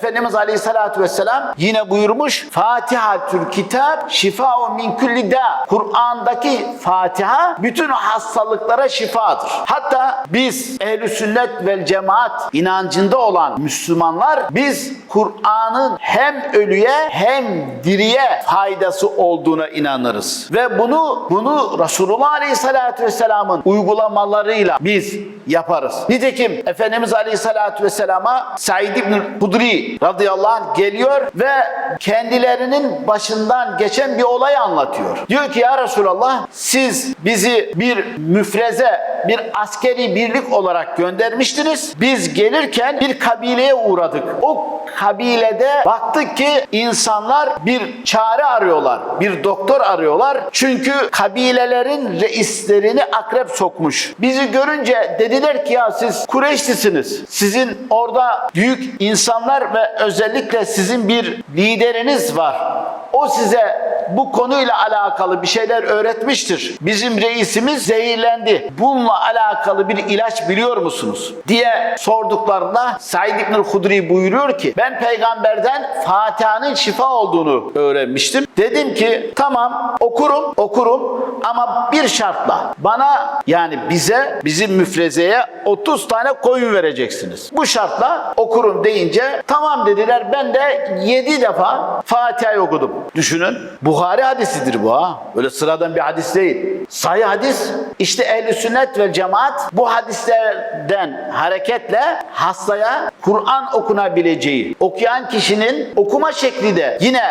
Efendimiz Aleyhisselatü Vesselam yine buyurmuş Fatiha tül kitap şifa min kulli da. Kur'an'daki Fatiha bütün hastalıklara şifadır. Hatta biz ehl sünnet vel cemaat inancında olan Müslümanlar biz Kur'an'ın hem ölüye hem diriye faydası olduğuna inanırız. Ve bunu bunu Resulullah Aleyhisselatü Vesselam'ın uygulamalarıyla biz yaparız. Nitekim Efendimiz Aleyhisselatü Vesselam'a Said İbn Hudri radıyallahu anh geliyor ve kendilerinin başından geçen bir olay anlatıyor. Diyor ki ya Resulallah siz bizi bir müfreze, bir askeri birlik olarak göndermiştiniz. Biz gelirken bir kabileye uğradık. O kabilede baktık ki insanlar bir çare arıyorlar, bir doktor arıyorlar. Çünkü kabilelerin reislerini akrep sokmuş. Bizi görünce dediler ki ya siz Kureyşlisiniz. Sizin orada büyük insanlar ve özellikle sizin bir lideriniz var. O size bu konuyla alakalı bir şeyler öğretmiştir. Bizim reisimiz zehirlendi. Bununla alakalı bir ilaç biliyor musunuz? diye sorduklarında Said İbn Hudri buyuruyor ki ben peygamberden Fatiha'nın şifa olduğunu öğrenmiştim. Dedim ki tamam okurum okurum ama bir şartla bana yani bize bizim müfrezeye 30 tane koyun vereceksiniz. Bu şartla okurum deyince tamam dediler ben de 7 defa Fatiha'yı okudum. Düşünün Buhari hadisidir bu ha. Öyle sıradan bir hadis değil. Sahih hadis işte ehl sünnet ve cemaat bu hadislerden hareketle hastaya Kur'an okunabileceği, okuyan kişinin okuma şekli de yine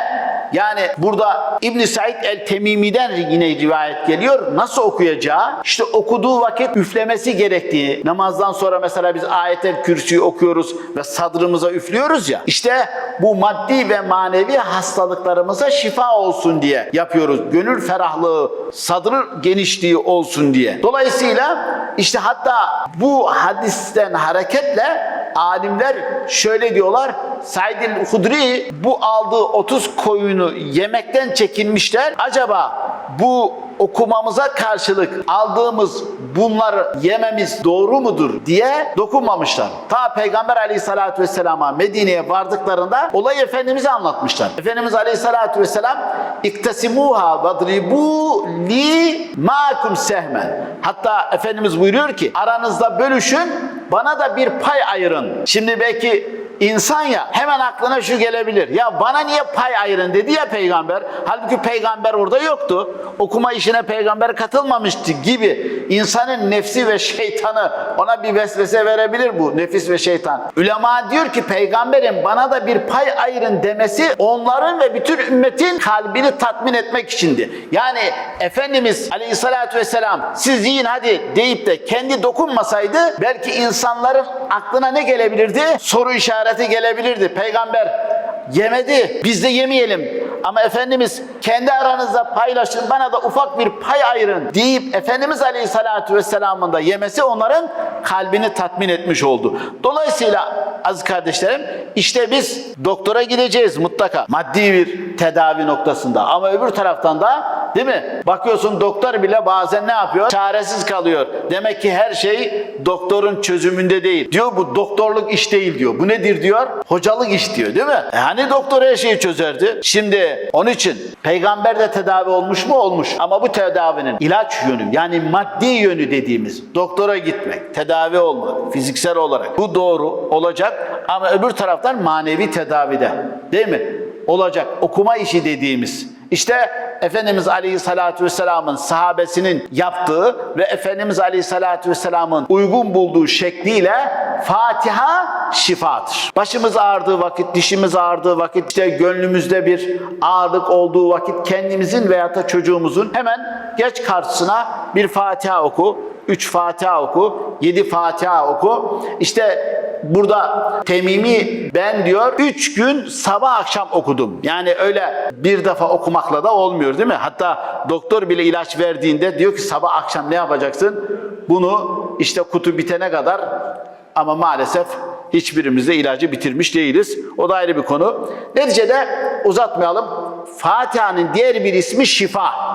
yani burada İbn Said el-Temimi'den yine rivayet geliyor. Nasıl okuyacağı? İşte okuduğu vakit üflemesi gerektiği. Namazdan sonra mesela biz ayetel kürsüyü okuyoruz ve sadrımıza üflüyoruz ya. İşte bu maddi ve manevi hastalıklarımıza şifa olsun diye yapıyoruz. Gönül ferahlığı, sadrı genişliği olsun diye. Dolayısıyla işte hatta bu hadisten hareketle alimler şöyle diyorlar. Said el-Hudri bu aldığı 30 koyunu yemekten çekinmişler. Acaba bu okumamıza karşılık aldığımız bunları yememiz doğru mudur diye dokunmamışlar. Ta Peygamber aleyhissalatü vesselama Medine'ye vardıklarında olayı Efendimiz'e anlatmışlar. Efendimiz aleyhissalatü vesselam iktesimuha vadribu li makum sehmen. Hatta Efendimiz buyuruyor ki aranızda bölüşün bana da bir pay ayırın. Şimdi belki İnsan ya hemen aklına şu gelebilir. Ya bana niye pay ayırın dedi ya peygamber. Halbuki peygamber orada yoktu. Okuma işine peygamber katılmamıştı gibi. İnsanın nefsi ve şeytanı ona bir vesvese verebilir bu nefis ve şeytan. Ülema diyor ki peygamberin bana da bir pay ayırın demesi onların ve bütün ümmetin kalbini tatmin etmek içindi. Yani Efendimiz aleyhissalatü vesselam siz yiyin hadi deyip de kendi dokunmasaydı belki insanların aklına ne gelebilirdi? Soru işareti gelebilirdi. Peygamber yemedi biz de yemeyelim. Ama Efendimiz kendi aranızda paylaşın bana da ufak bir pay ayırın deyip Efendimiz Aleyhisselatü Vesselam'ın da yemesi onların kalbini tatmin etmiş oldu. Dolayısıyla aziz kardeşlerim işte biz doktora gideceğiz mutlaka maddi bir tedavi noktasında ama öbür taraftan da değil mi? Bakıyorsun doktor bile bazen ne yapıyor? Çaresiz kalıyor. Demek ki her şey doktorun çözümünde değil. Diyor bu doktorluk iş değil diyor. Bu nedir diyor? Hocalık iş diyor değil mi? E hani doktor her şeyi çözerdi? Şimdi onun için peygamber de tedavi olmuş mu? Olmuş. Ama bu tedavinin ilaç yönü yani maddi yönü dediğimiz doktora gitmek, tedavi olmak, fiziksel olarak bu doğru olacak ama öbür taraftan manevi tedavide değil mi? Olacak. Okuma işi dediğimiz. İşte Efendimiz Aleyhisselatü Vesselam'ın sahabesinin yaptığı ve Efendimiz Aleyhisselatü Vesselam'ın uygun bulduğu şekliyle Fatiha şifadır. Başımız ağrıdığı vakit, dişimiz ağrıdığı vakit, işte gönlümüzde bir ağırlık olduğu vakit kendimizin veya da çocuğumuzun hemen geç karşısına bir Fatiha oku, üç Fatiha oku, yedi Fatiha oku. İşte burada Temimi ben diyor üç gün sabah akşam okudum. Yani öyle bir defa okumakla da olmuyor değil mi? Hatta doktor bile ilaç verdiğinde diyor ki sabah akşam ne yapacaksın? Bunu işte kutu bitene kadar ama maalesef hiçbirimiz de ilacı bitirmiş değiliz. O da ayrı bir konu. Neticede uzatmayalım. Fatiha'nın diğer bir ismi şifa.